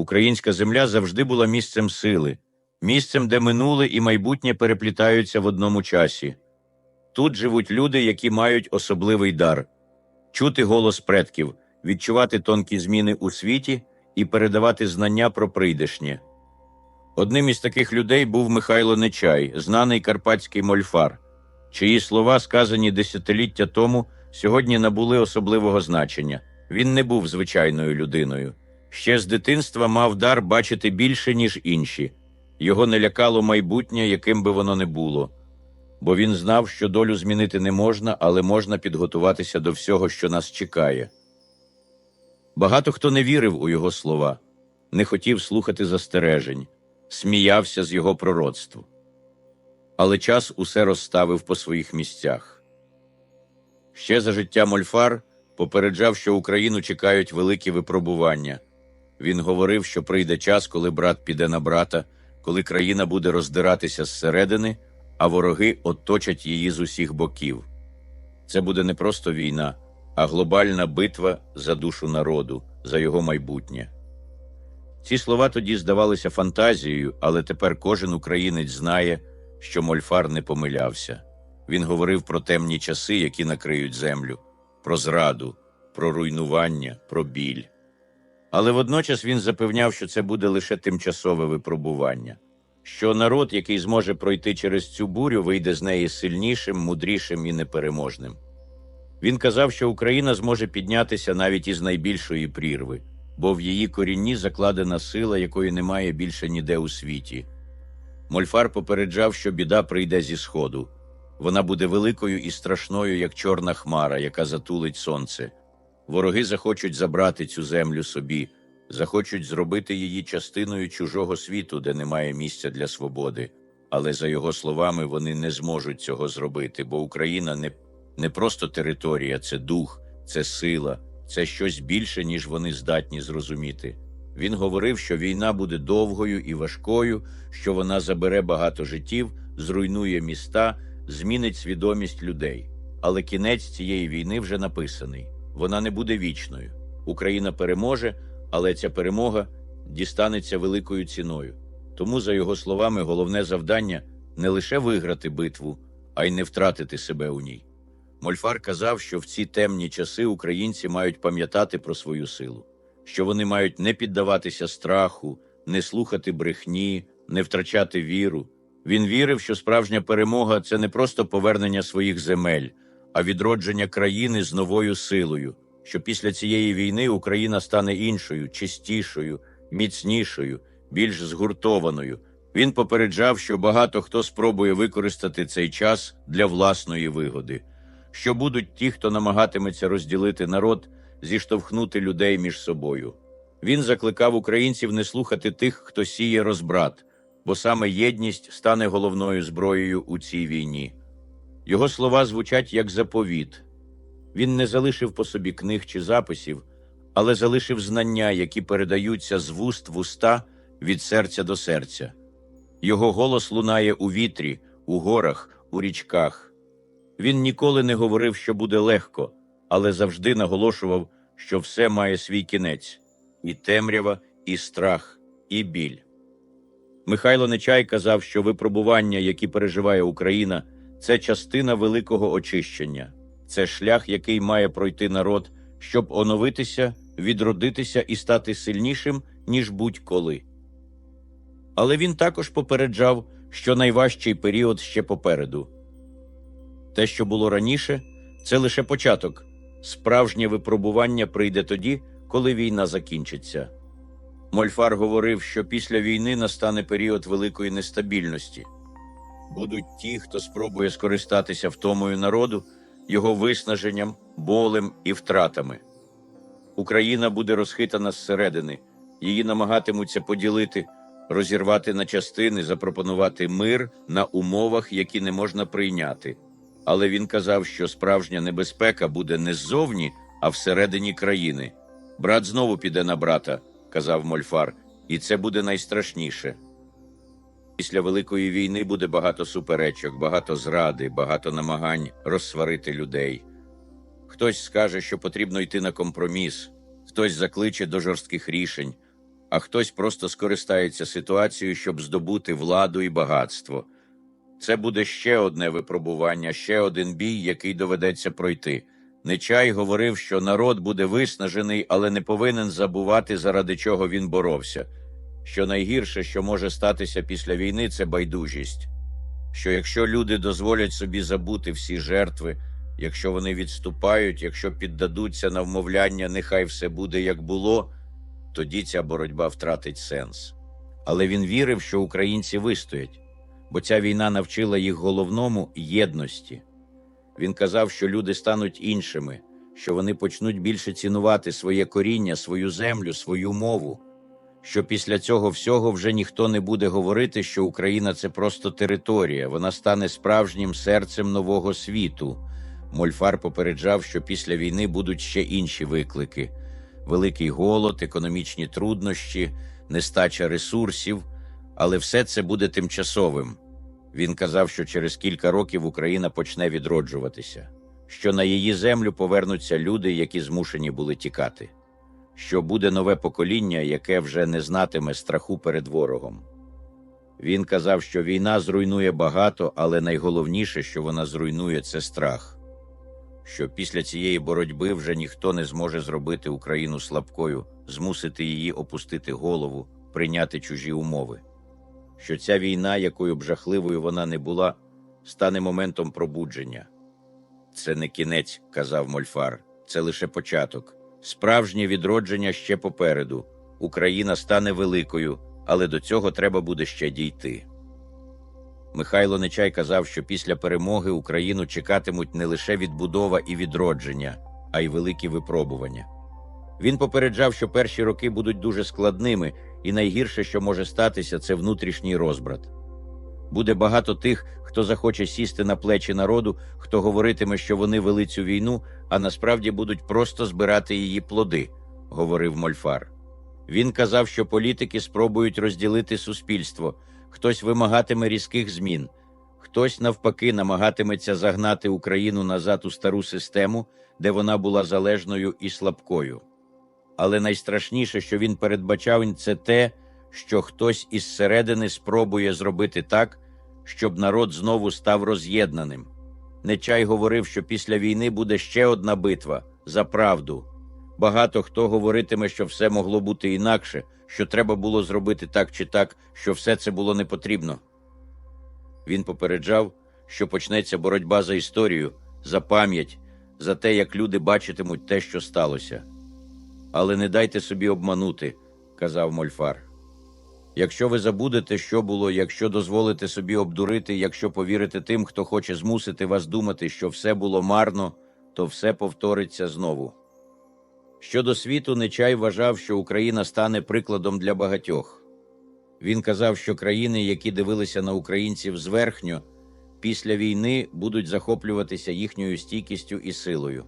Українська земля завжди була місцем сили, місцем, де минуле і майбутнє переплітаються в одному часі. Тут живуть люди, які мають особливий дар чути голос предків, відчувати тонкі зміни у світі і передавати знання про прийдешнє. Одним із таких людей був Михайло Нечай, знаний карпатський мольфар, чиї слова, сказані десятиліття тому, сьогодні набули особливого значення. Він не був звичайною людиною. Ще з дитинства мав дар бачити більше, ніж інші. Його не лякало майбутнє, яким би воно не було. Бо він знав, що долю змінити не можна, але можна підготуватися до всього, що нас чекає. Багато хто не вірив у його слова, не хотів слухати застережень, сміявся з його пророцтв. Але час усе розставив по своїх місцях. Ще за життя Мольфар попереджав, що Україну чекають великі випробування. Він говорив, що прийде час, коли брат піде на брата, коли країна буде роздиратися зсередини, а вороги оточать її з усіх боків. Це буде не просто війна, а глобальна битва за душу народу, за його майбутнє. Ці слова тоді здавалися фантазією, але тепер кожен українець знає, що Мольфар не помилявся. Він говорив про темні часи, які накриють землю, про зраду, про руйнування, про біль. Але водночас він запевняв, що це буде лише тимчасове випробування, що народ, який зможе пройти через цю бурю, вийде з неї сильнішим, мудрішим і непереможним. Він казав, що Україна зможе піднятися навіть із найбільшої прірви, бо в її корінні закладена сила, якої немає більше ніде у світі. Мольфар попереджав, що біда прийде зі сходу. Вона буде великою і страшною, як чорна хмара, яка затулить сонце. Вороги захочуть забрати цю землю собі, захочуть зробити її частиною чужого світу, де немає місця для свободи. Але за його словами, вони не зможуть цього зробити, бо Україна не, не просто територія, це дух, це сила, це щось більше, ніж вони здатні зрозуміти. Він говорив, що війна буде довгою і важкою, що вона забере багато життів, зруйнує міста, змінить свідомість людей. Але кінець цієї війни вже написаний. Вона не буде вічною. Україна переможе, але ця перемога дістанеться великою ціною. Тому, за його словами, головне завдання не лише виграти битву, а й не втратити себе у ній. Мольфар казав, що в ці темні часи українці мають пам'ятати про свою силу, що вони мають не піддаватися страху, не слухати брехні, не втрачати віру. Він вірив, що справжня перемога це не просто повернення своїх земель, а відродження країни з новою силою, що після цієї війни Україна стане іншою, чистішою, міцнішою, більш згуртованою. Він попереджав, що багато хто спробує використати цей час для власної вигоди, що будуть ті, хто намагатиметься розділити народ, зіштовхнути людей між собою. Він закликав українців не слухати тих, хто сіє розбрат, бо саме єдність стане головною зброєю у цій війні. Його слова звучать як заповіт. Він не залишив по собі книг чи записів, але залишив знання, які передаються з вуст в уста від серця до серця. Його голос лунає у вітрі, у горах, у річках. Він ніколи не говорив, що буде легко, але завжди наголошував, що все має свій кінець і темрява, і страх, і біль. Михайло Нечай казав, що випробування, які переживає Україна, це частина великого очищення, це шлях, який має пройти народ, щоб оновитися, відродитися і стати сильнішим, ніж будь-коли. Але він також попереджав, що найважчий період ще попереду. Те, що було раніше, це лише початок. Справжнє випробування прийде тоді, коли війна закінчиться. Мольфар говорив, що після війни настане період великої нестабільності. Будуть ті, хто спробує скористатися втомою народу, його виснаженням, болем і втратами. Україна буде розхитана зсередини, її намагатимуться поділити, розірвати на частини, запропонувати мир на умовах, які не можна прийняти. Але він казав, що справжня небезпека буде не ззовні, а всередині країни. Брат знову піде на брата, казав Мольфар, і це буде найстрашніше. Після Великої війни буде багато суперечок, багато зради, багато намагань розсварити людей. Хтось скаже, що потрібно йти на компроміс, хтось закличе до жорстких рішень, а хтось просто скористається ситуацією, щоб здобути владу і багатство. Це буде ще одне випробування, ще один бій, який доведеться пройти. Нечай говорив, що народ буде виснажений, але не повинен забувати, заради чого він боровся. Що найгірше, що може статися після війни, це байдужість. Що якщо люди дозволять собі забути всі жертви, якщо вони відступають, якщо піддадуться на вмовляння, нехай все буде як було, тоді ця боротьба втратить сенс. Але він вірив, що українці вистоять, бо ця війна навчила їх головному єдності. Він казав, що люди стануть іншими, що вони почнуть більше цінувати своє коріння, свою землю, свою мову. Що після цього всього вже ніхто не буде говорити, що Україна це просто територія, вона стане справжнім серцем нового світу. Мольфар попереджав, що після війни будуть ще інші виклики: великий голод, економічні труднощі, нестача ресурсів, але все це буде тимчасовим. Він казав, що через кілька років Україна почне відроджуватися, що на її землю повернуться люди, які змушені були тікати, що буде нове покоління, яке вже не знатиме страху перед ворогом. Він казав, що війна зруйнує багато, але найголовніше, що вона зруйнує, це страх. Що після цієї боротьби вже ніхто не зможе зробити Україну слабкою, змусити її опустити голову, прийняти чужі умови що ця війна, якою б жахливою вона не була, стане моментом пробудження. Це не кінець, казав Мольфар, це лише початок. Справжнє відродження ще попереду. Україна стане великою, але до цього треба буде ще дійти. Михайло Нечай казав, що після перемоги Україну чекатимуть не лише відбудова і відродження, а й великі випробування. Він попереджав, що перші роки будуть дуже складними, і найгірше, що може статися, це внутрішній розбрат. Буде багато тих, хто захоче сісти на плечі народу, хто говоритиме, що вони вели цю війну, а насправді будуть просто збирати її плоди, говорив Мольфар. Він казав, що політики спробують розділити суспільство, хтось вимагатиме різких змін, хтось, навпаки, намагатиметься загнати Україну назад у стару систему, де вона була залежною і слабкою. Але найстрашніше, що він передбачав, це те, що хтось із середини спробує зробити так, щоб народ знову став роз'єднаним. Нечай говорив, що після війни буде ще одна битва за правду. Багато хто говоритиме, що все могло бути інакше, що треба було зробити так чи так, що все це було не потрібно. Він попереджав, що почнеться боротьба за історію, за пам'ять, за те, як люди бачитимуть те, що сталося. Але не дайте собі обманути, казав Мольфар. Якщо ви забудете, що було, якщо дозволите собі обдурити, якщо повірите тим, хто хоче змусити вас думати, що все було марно, то все повториться знову. Щодо світу, Нечай вважав, що Україна стане прикладом для багатьох. Він казав, що країни, які дивилися на українців зверхньо, після війни будуть захоплюватися їхньою стійкістю і силою.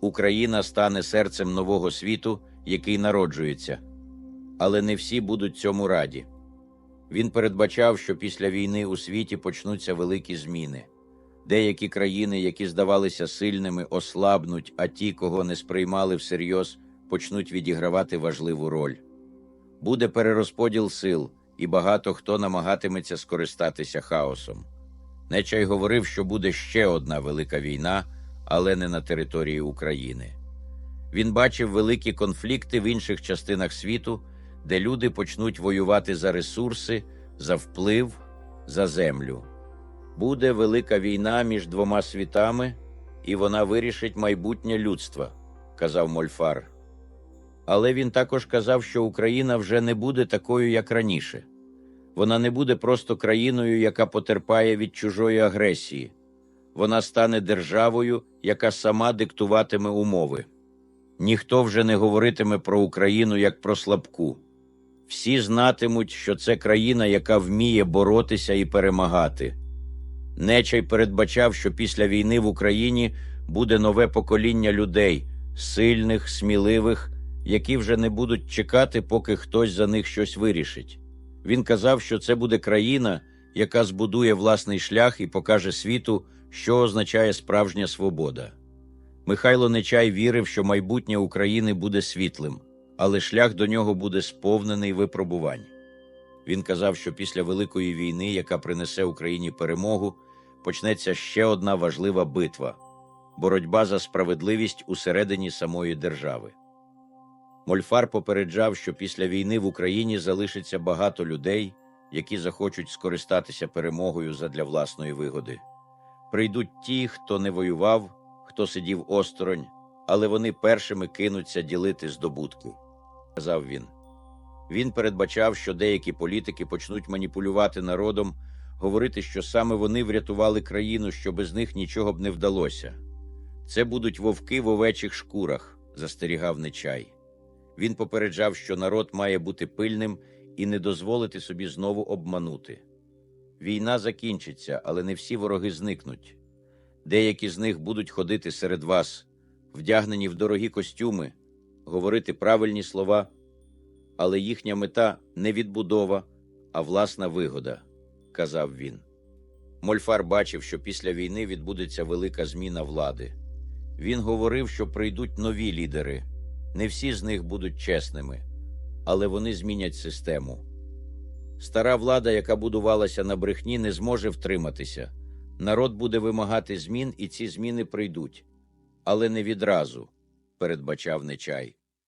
Україна стане серцем нового світу, який народжується. Але не всі будуть цьому раді. Він передбачав, що після війни у світі почнуться великі зміни. Деякі країни, які здавалися сильними, ослабнуть, а ті, кого не сприймали всерйоз, почнуть відігравати важливу роль. Буде перерозподіл сил, і багато хто намагатиметься скористатися хаосом. Нечай говорив, що буде ще одна велика війна але не на території України. Він бачив великі конфлікти в інших частинах світу, де люди почнуть воювати за ресурси, за вплив, за землю. Буде велика війна між двома світами, і вона вирішить майбутнє людства, казав Мольфар. Але він також казав, що Україна вже не буде такою, як раніше. Вона не буде просто країною, яка потерпає від чужої агресії вона стане державою, яка сама диктуватиме умови. Ніхто вже не говоритиме про Україну як про слабку. Всі знатимуть, що це країна, яка вміє боротися і перемагати. Нечай передбачав, що після війни в Україні буде нове покоління людей, сильних, сміливих, які вже не будуть чекати, поки хтось за них щось вирішить. Він казав, що це буде країна, яка збудує власний шлях і покаже світу що означає справжня свобода. Михайло Нечай вірив, що майбутнє України буде світлим, але шлях до нього буде сповнений випробувань. Він казав, що після Великої війни, яка принесе Україні перемогу, почнеться ще одна важлива битва боротьба за справедливість усередині самої держави. Мольфар попереджав, що після війни в Україні залишиться багато людей, які захочуть скористатися перемогою задля власної вигоди. Прийдуть ті, хто не воював, хто сидів осторонь, але вони першими кинуться ділити здобутки, казав він. Він передбачав, що деякі політики почнуть маніпулювати народом, говорити, що саме вони врятували країну, що без них нічого б не вдалося. Це будуть вовки в овечих шкурах, застерігав Нечай. Він попереджав, що народ має бути пильним і не дозволити собі знову обманути. Війна закінчиться, але не всі вороги зникнуть. Деякі з них будуть ходити серед вас, вдягнені в дорогі костюми, говорити правильні слова, але їхня мета не відбудова, а власна вигода, казав він. Мольфар бачив, що після війни відбудеться велика зміна влади. Він говорив, що прийдуть нові лідери. Не всі з них будуть чесними, але вони змінять систему. Стара влада, яка будувалася на брехні, не зможе втриматися. Народ буде вимагати змін, і ці зміни прийдуть. Але не відразу, передбачав Нечай.